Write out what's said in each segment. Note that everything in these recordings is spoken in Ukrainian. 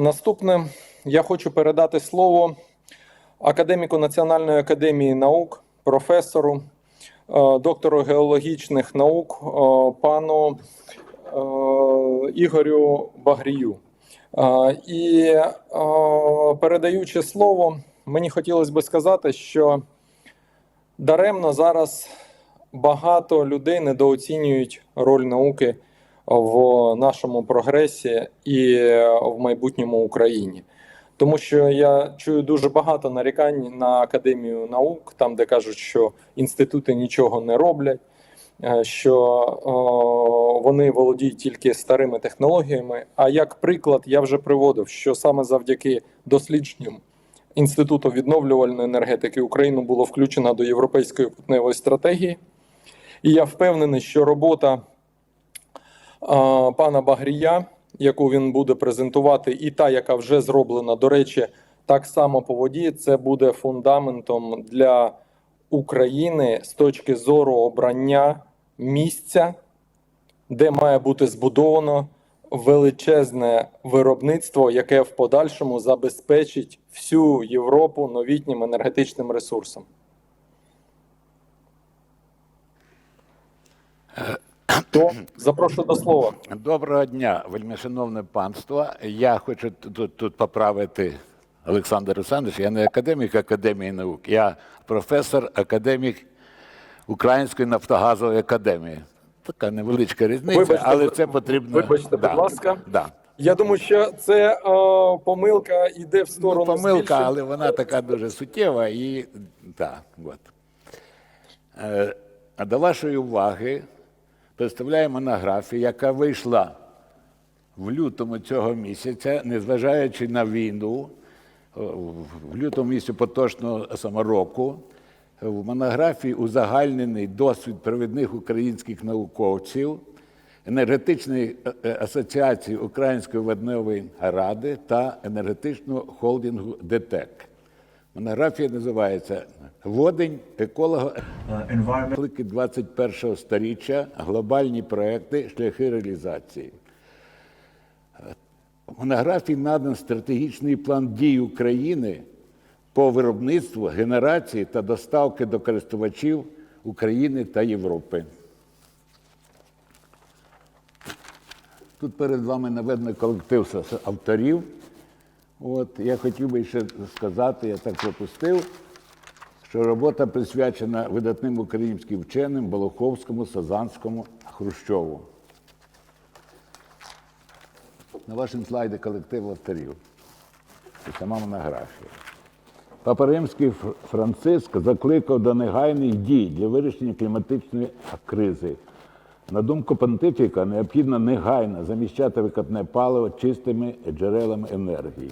Наступне я хочу передати слово академіку Національної академії наук, професору, е, доктору геологічних наук, е, пану е, Ігорю Багрію. І передаючи слово, мені хотілося би сказати, що даремно зараз багато людей недооцінюють роль науки в нашому прогресі і в майбутньому Україні. Тому що я чую дуже багато нарікань на академію наук, там де кажуть, що інститути нічого не роблять, е, що вони володіють тільки старими технологіями. А як приклад, я вже приводив, що саме завдяки дослідженням Інституту відновлювальної енергетики Україну було включено до європейської путневої стратегії. І я впевнений, що робота пана Багрія, яку він буде презентувати, і та, яка вже зроблена, до речі, так само по воді, це буде фундаментом для України з точки зору обрання місця, де має бути збудовано величезне виробництво, яке в подальшому забезпечить всю Європу новітнім енергетичним ресурсом. То запрошую до слова. Доброго дня, вельмишановне панство. Я хочу тут, тут поправити Олександр Олександрович. Я не академік Академії наук, я професор, академік Української нафтогазової академії. Така невеличка різниця, Вибачте, але це потрібно. вибачте, будь ласка. Да. Я думаю, що це е, помилка йде в Ну, сторону помилка, збільшення. але вона така дуже суттєва і так, от. Е, а до вашої уваги представляю монографію, яка вийшла в лютому цього місяця, незважаючи на війну, е, в лютому місяці поточного саме року. В монографії узагальнений досвід провідних українських науковців, енергетичної е, е, асоціації Української водневої ради та енергетичного холдингу ДТЕК. Монографія називається Водень еколого uh, environment виклики 21 сторіччя, глобальні проекти, шляхи реалізації. В монографії надан стратегічний план дій України по виробництву, генерації та доставки до користувачів України та Європи. Тут перед вами наведений колектив авторів. От, я хотів би ще сказати, я так пропустив, що робота присвячена видатним українським вченим Болоховському, Сазанському, Хрущову. На вашому слайді колектив авторів. І сама монографія. Папа Римський Франциск закликав до негайних дій для вирішення кліматичної кризи. На думку понтифіка, необхідно негайно заміщати викопне паливо чистими джерелами енергії.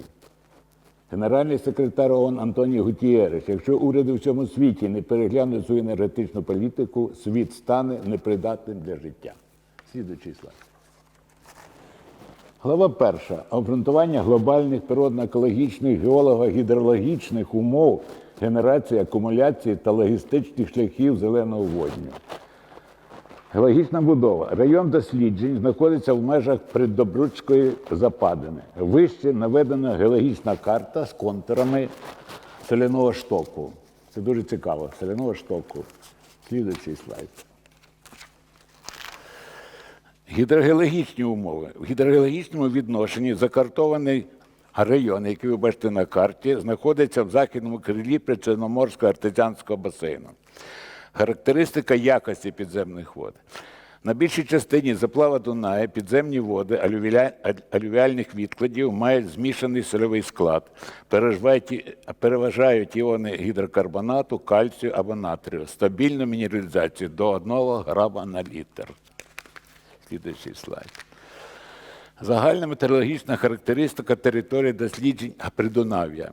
Генеральний секретар ООН Антоній Гутієреш, якщо уряди в цьому світі не переглянуть свою енергетичну політику, світ стане непридатним для життя. Слідуючий слайд. Глава перша. Обґрунтування глобальних природно-екологічних, геолого-гідрологічних умов генерації, акумуляції та логістичних шляхів зеленого водню. Геологічна будова. Район досліджень знаходиться в межах Придобручської западини. Вище наведена геологічна карта з контурами соляного штоку. Це дуже цікаво. Соляного штоку. Слідуючий слайд. Гідрогеологічні умови. В гідрогеологічному відношенні закартований район, який ви бачите на карті, знаходиться в західному крилі Причорноморського артезіанського басейну. Характеристика якості підземних вод. На більшій частині заплава Дунаю підземні води алювіальних відкладів мають змішаний сольовий склад, переважають, іони гідрокарбонату, кальцію або натрію, стабільну мінералізацію до 1 грама на літр. Слідуючий слайд. Загальна метеорологічна характеристика території досліджень Придунав'я.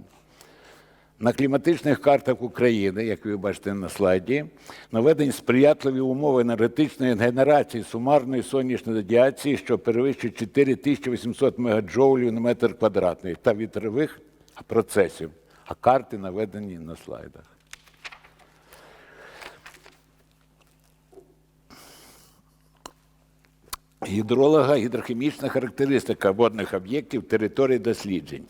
На кліматичних картах України, як ви бачите на слайді, наведені сприятливі умови енергетичної генерації сумарної сонячної радіації, що перевищує 4800 мегаджоулів на метр квадратний, та вітрових процесів. А карти наведені на слайдах. гідролога, гідрохімічна характеристика водних об'єктів території досліджень.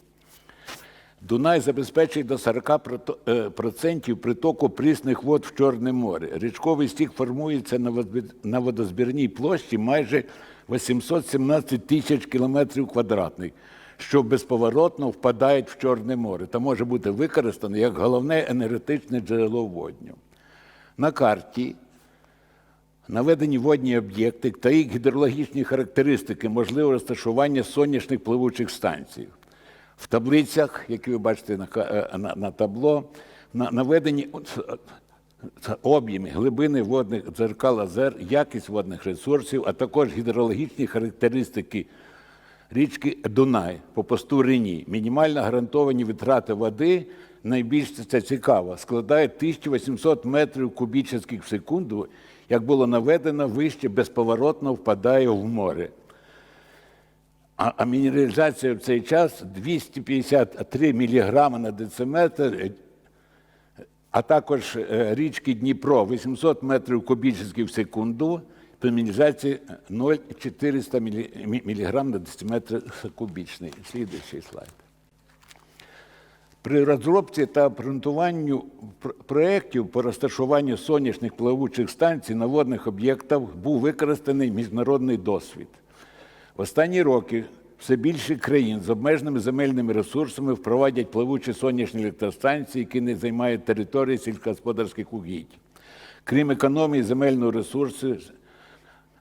Дунай забезпечує до 40% притоку прісних вод в Чорне море. Річковий стік формується на водозбірній площі майже 817 тисяч кілометрів квадратних, що безповоротно впадають в Чорне море та може бути використано як головне енергетичне джерело водню. На карті наведені водні об'єкти та їх гідрологічні характеристики, можливе розташування сонячних пливучих станцій. В таблицях, які ви бачите на, е, на, на табло, на- наведені е, це об'єми, глибини водних дзеркал озер, якість водних ресурсів, а також гідрологічні характеристики річки Дунай по посту Рені. Мінімально гарантовані витрати води, найбільш це цікаво, складає 1800 метрів кубічних в секунду, як було наведено, вище безповоротно впадає в море. А, а мінералізація в цей час 253 мг на дециметр, е, а також е, річки Дніпро 800 метрів кубічних в секунду, при мінералізації 0,400 мг на дециметр кубічний. Слідуючий слайд. При розробці та обґрунтуванню проєктів по розташуванню сонячних плавучих станцій на водних об'єктах був використаний міжнародний досвід. Останні роки все більше країн з обмеженими земельними ресурсами впровадять плавучі сонячні електростанції, які не займають території сільськогосподарських угідь. Крім економії земельного ресурсу,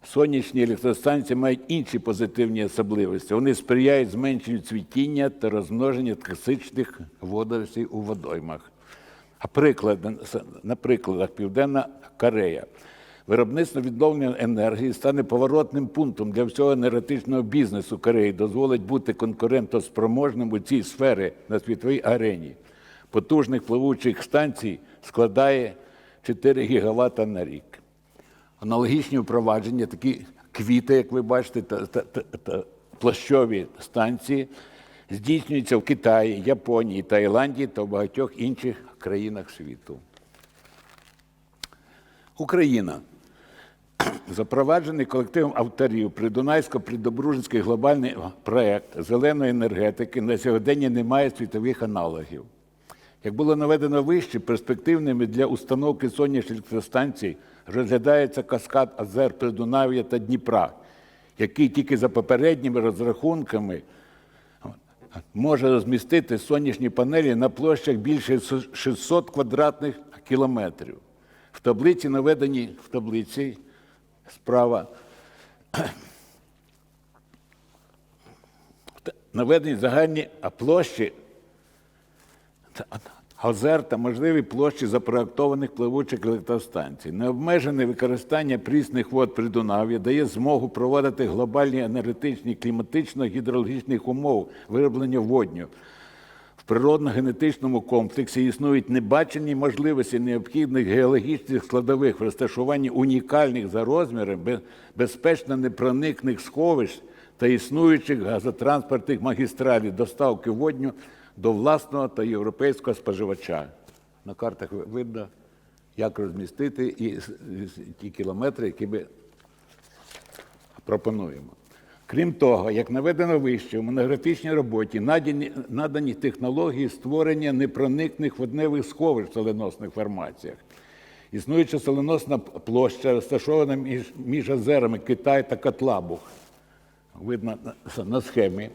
сонячні електростанції мають інші позитивні особливості. Вони сприяють зменшенню цвітіння та розмноженню токсичних водоростей у водоймах. А приклад, на прикладах Південна Корея. Виробництво відновлення енергії стане поворотним пунктом для всього енергетичного бізнесу Кореї, дозволить бути конкурентоспроможним у цій сфері на світовій арені. Потужних пливучих станцій складає 4 гігавата на рік. Аналогічні впровадження, такі квіти, як ви бачите, та, та, та, та площові станції здійснюються в Китаї, Японії, Таїланді та в багатьох інших країнах світу. Україна. Запроваджений колективом авторів Придунайсько-Придобружинський глобальний проект зеленої енергетики на сьогодення не має світових аналогів. Як було наведено вище, перспективними для установки сонячних електростанцій розглядається каскад озер Придунав'я та Дніпра, який тільки за попередніми розрахунками може розмістити сонячні панелі на площах більше 600 квадратних кілометрів. В таблиці наведені в таблиці справа наведені загальні площі озер та можливі площі запроектованих пливучих електростанцій. Необмежене використання прісних вод Придунав'я дає змогу проводити глобальні енергетичні, кліматично-гідрологічних умов вироблення водню. Природно-генетичному комплексі існують небачені можливості необхідних геологічних складових в розташуванні унікальних за розміром, безпечно непроникних сховищ та існуючих газотранспортних магістралів доставки водню до власного та європейського споживача. На картах видно, як розмістити і ті кілометри, які ми пропонуємо. Крім того, як наведено вище, в монографічній роботі надані, надані технології створення непроникних водневих сховищ в соленосних формаціях. Існуюча соленосна площа розташована між, між озерами Китай та Котлабух. Видно на, схемі.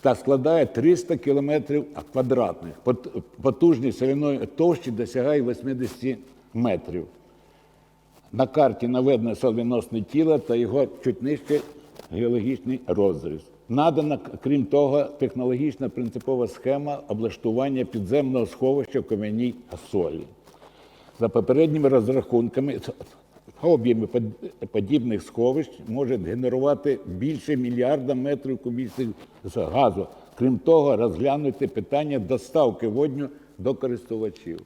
Та складає 300 кілометрів квадратних. Пот- Потужність соляної товщі досягає 80 метрів. На карті наведено соленосне тіло та його чуть нижче геологічний розріз. Надана, крім того, технологічна принципова схема облаштування підземного сховища в кам'яній солі. За попередніми розрахунками, об'єми подібних сховищ може генерувати більше мільярда метрів кубічних газу. Крім того, розглянути питання доставки водню до користувачів.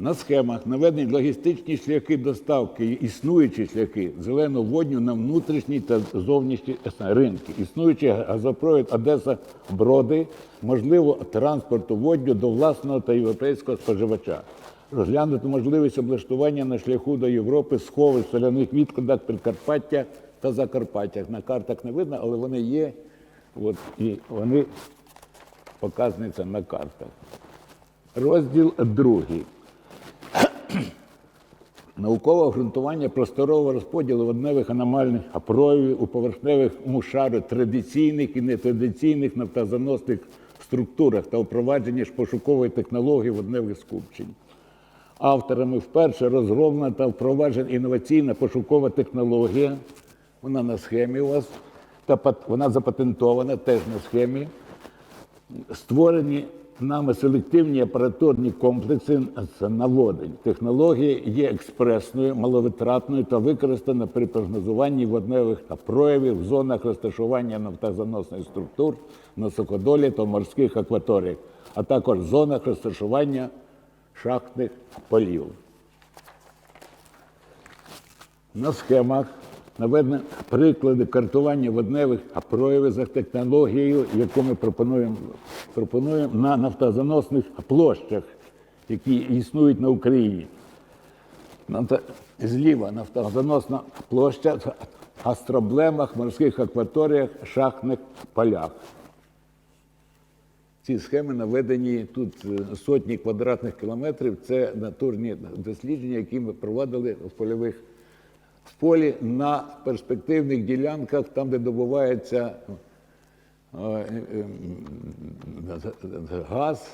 На схемах наведені логістичні шляхи доставки, існуючі шляхи зеленого водню на внутрішні та зовнішні ринки. Існуючий газопровід Одеса Броди, можливо, транспорту водню до власного та європейського споживача. Розглянути можливість облаштування на шляху до Європи сховищ соляних відкладах Прикарпаття та Закарпаття. На картах не видно, але вони є. От, і вони це на картах. Розділ другий. Наукове обґрунтування просторового розподілу водневих аномальних проявів у поверхневих шару традиційних і нетрадиційних нафтозаносних структурах та впровадження ж пошукової технології водневих скупчень. Авторами вперше розроблена та впроваджена інноваційна пошукова технологія. Вона на схемі у вас, та вона запатентована теж на схемі створені нами селективні апаратурні комплекси з наводень. Технологія є експресною, маловитратною та використана при прогнозуванні водневих проявів в зонах розташування нафтозаносних структур на суходолі та морських акваторіях, а також в зонах розташування шахтних полів. На схемах наведені приклади картування водневих проявів за технологією, яку ми пропонуємо, пропонуємо на нафтозаносних площах, які існують на Україні. Зліва нафтозаносна площа в гастроблемах, морських акваторіях, шахтних полях. Ці схеми наведені тут е, сотні квадратних кілометрів. Це натурні дослідження, які ми проводили в польових в полі на перспективних ділянках, там, де добувається газ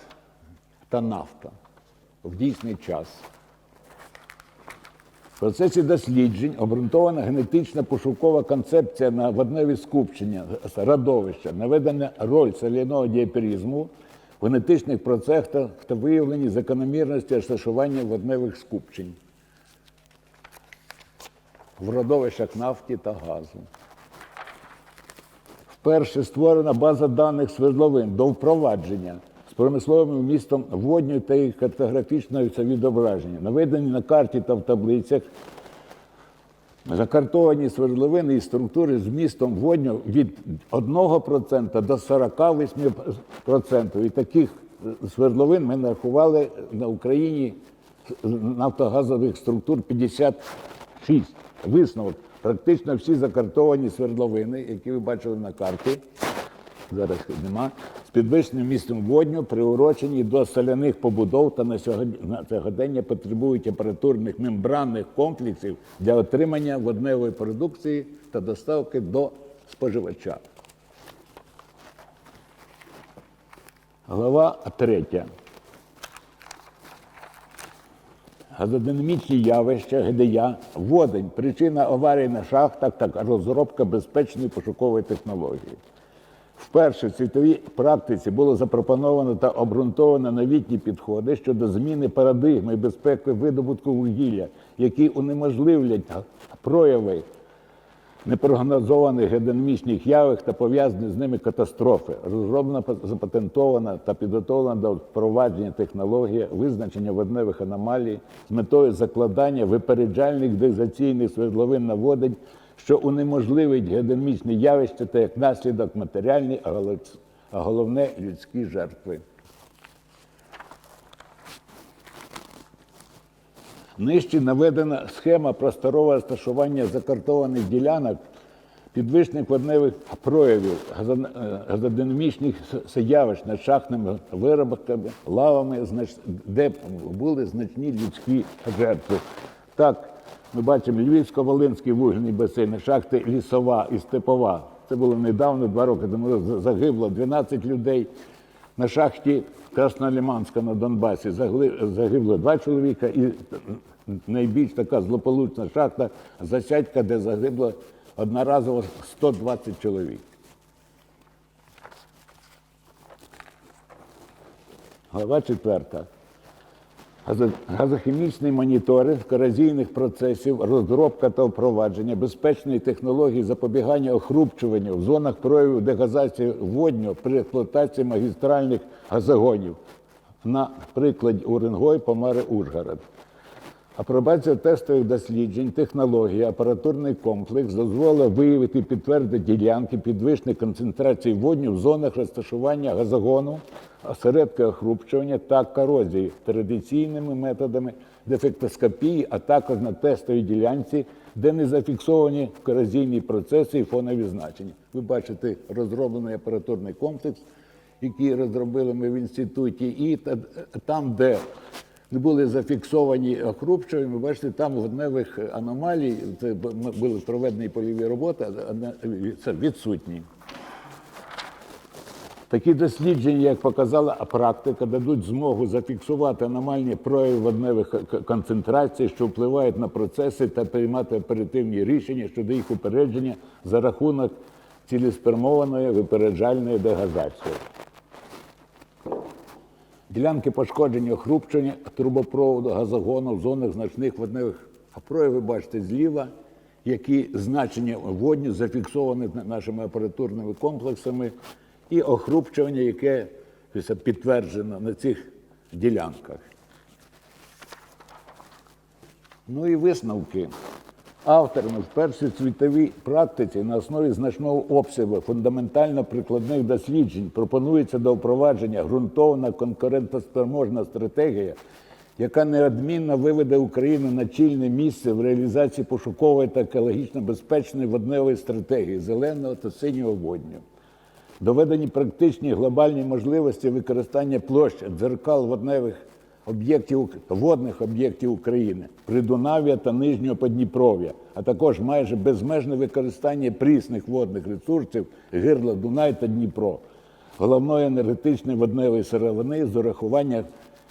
та нафта в дійсний час. В процесі досліджень обґрунтована генетична пошукова концепція на водневі скупчення радовища, наведена роль соляного діаперізму в генетичних процесах та виявлені закономірності розташування водневих скупчень в родовищах нафті та газу. Вперше створена база даних свердловин до впровадження з промисловим вмістом водню та їх картографічного відображення. Наведені на карті та в таблицях закартовані свердловини і структури з вмістом водню від 1% до 48%. І таких свердловин ми нарахували на Україні нафтогазових структур 56. Висновок. Практично всі закартовані свердловини, які ви бачили на карті, зараз нема, з підвищеним місцем водню приурочені до соляних побудов та на сьогодення потребують апаратурних мембранних комплексів для отримання водневої продукції та доставки до споживача. Глава третя. Газодинамічні явища, ГДЯ, водень, причина аварії на шахтах та розробка безпечної пошукової технології. Вперше в світовій практиці було запропоновано та обґрунтовано новітні підходи щодо зміни парадигми безпеки видобутку вугілля, які унеможливлять прояви непрогнозованих геодинамічних явищ та пов'язані з ними катастрофи. Розроблена, запатентована та підготовлена до впровадження технологія визначення водневих аномалій з метою закладання випереджальних дезаційних свердловин на водень, що унеможливить геодинамічні явища та як наслідок матеріальні, а головне людські жертви. Нижче наведена схема просторового розташування закартованих ділянок підвищених водневих проявів е, газодинамічних явищ над шахтними виробками, лавами, де були значні людські жертви. Так, ми бачимо Львівсько-Волинський вугільний басейн, шахти Лісова і Степова. Це було недавно, два роки тому загибло 12 людей. На шахті Красноліманська на Донбасі загибло два чоловіка, і найбільш така злополучна шахта Засядька, де загибло одноразово 120 чоловік. Глава четверта. Газо- Газохімічний моніторинг корозійних процесів, розробка та впровадження безпечної технології запобігання охрупчуванню в зонах проявів дегазації водню при експлуатації магістральних газогонів. На прикладі Уренгой, Помари, Ужгород. Апробація тестових досліджень, технології, апаратурний комплекс дозволила виявити і підтвердити ділянки підвищеної концентрації водню в зонах розташування газогону, осередка охрупчування та корозії традиційними методами дефектоскопії, а також на тестовій ділянці, де не зафіксовані корозійні процеси і фонові значення. Ви бачите розроблений апаратурний комплекс, який розробили ми в інституті, і там, де були зафіксовані охрупчуваннями. Ви бачите, там водневих аномалій, це були проведені польові роботи, це відсутні. Такі дослідження, як показала практика, дадуть змогу зафіксувати аномальні прояви водневих концентрацій, що впливають на процеси та приймати оперативні рішення щодо їх упередження за рахунок цілеспрямованої випереджальної дегазації. Ділянки пошкодження охрупчення трубопроводу, газогону в зонах значних водневих проявів ви бачите зліва, які значення водні зафіксовані нашими апаратурними комплексами, і охрупчування, яке підтверджено на цих ділянках. Ну і висновки. Авторами в першій світовій практиці на основі значного обсягу фундаментально прикладних досліджень пропонується до впровадження ґрунтовна конкурентоспроможна стратегія, яка неодмінно виведе Україну на чільне місце в реалізації пошукової та екологічно безпечної водневої стратегії зеленого та синього водню. Доведені практичні глобальні можливості використання площ дзеркал водневих об'єктів водних об'єктів України Придунав'я та Нижнього Подніпров'я, а також майже безмежне використання прісних водних ресурсів гирла Дунай та Дніпро, головної енергетичної водневої сировини з урахування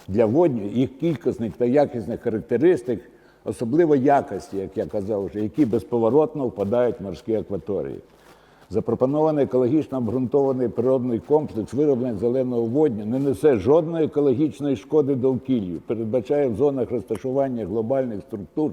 для водню їх кількісних та якісних характеристик, особливо якості, як я казав вже, які безповоротно впадають в морські акваторії. Запропонований екологічно обґрунтований природний комплекс вироблення зеленого водню не несе жодної екологічної шкоди довкіллю, передбачає в зонах розташування глобальних структур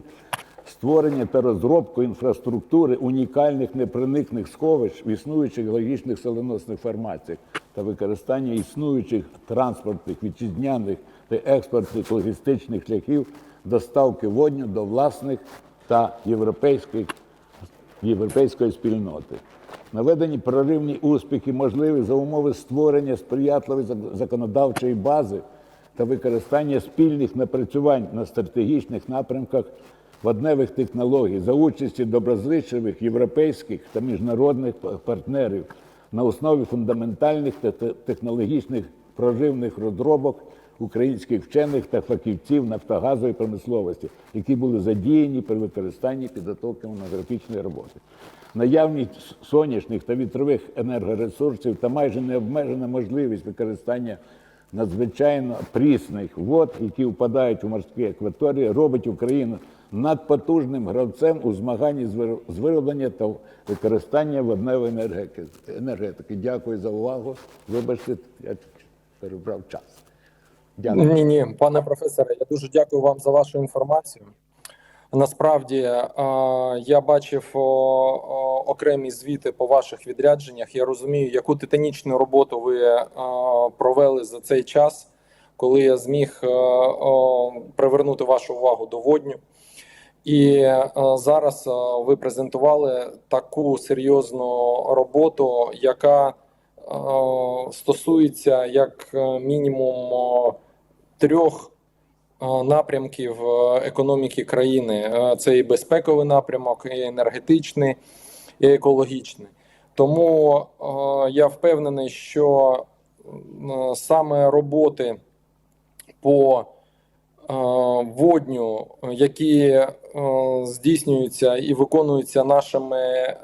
створення та розробку інфраструктури унікальних непроникних сховищ в існуючих геологічних соленосних формаціях та використання існуючих транспортних, вітчизняних та експортних логістичних шляхів доставки водню до власних та європейських європейської спільноти. Наведені проривні успіхи можливі за умови створення сприятливої законодавчої бази та використання спільних напрацювань на стратегічних напрямках водневих технологій за участі доброзичливих європейських та міжнародних партнерів на основі фундаментальних та технологічних проривних розробок українських вчених та фахівців нафтогазової промисловості, які були задіяні при використанні підготовки монографічної роботи. Наявність сонячних та вітрових енергоресурсів та майже необмежена можливість використання надзвичайно прісних вод, які впадають у морські акваторії, робить Україну надпотужним гравцем у змаганні з вир- вироблення та використання водневої енергетики. Дякую за увагу. Вибачте, я перебрав час. Дякую. Ні, ні, пане професоре, я дуже дякую вам за вашу інформацію. Насправді е, я бачив окремі звіти по ваших відрядженнях. Я розумію, яку титанічну роботу ви е, провели за цей час, коли я зміг е, привернути вашу увагу до водню. І зараз ви презентували таку серйозну роботу, яка стосується як мінімум трьох напрямків е, економіки країни. Е, Це і безпековий напрямок, і енергетичний, і екологічний. Тому е, я впевнений, що саме роботи по водню, які здійснюються і виконуються нашими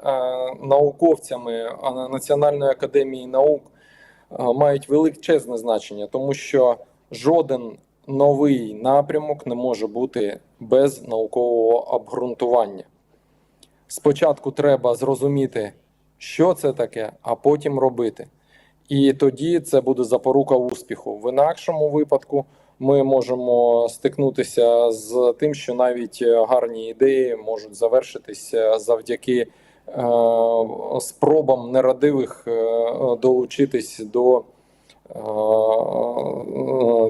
науковцями Національної академії наук, мають величезне значення, тому що жоден новий напрямок не може бути без наукового обґрунтування. Спочатку треба зрозуміти, що це таке, а потім робити. І тоді це буде запорука успіху. В інакшому випадку ми можемо стикнутися з тим, що навіть гарні ідеї можуть завершитися завдяки е, спробам нерадивих е, долучитись до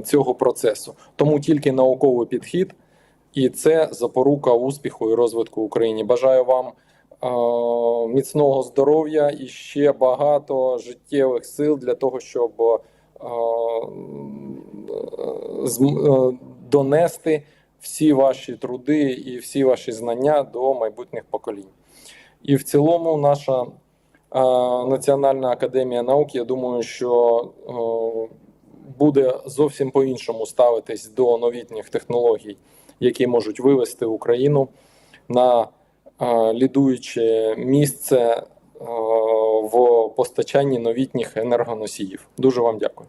цього процесу. Тому тільки науковий підхід і це запорука успіху і розвитку України. Бажаю вам е, міцного здоров'я і ще багато життєвих сил для того, щоб е, е, донести всі ваші труди і всі ваші знання до майбутніх поколінь. І в цілому, наша е, Національна академія наук, я думаю, що буде зовсім по-іншому ставитись до новітніх технологій, які можуть вивести Україну на лідуюче місце в постачанні новітніх енергоносіїв. Дуже вам дякую.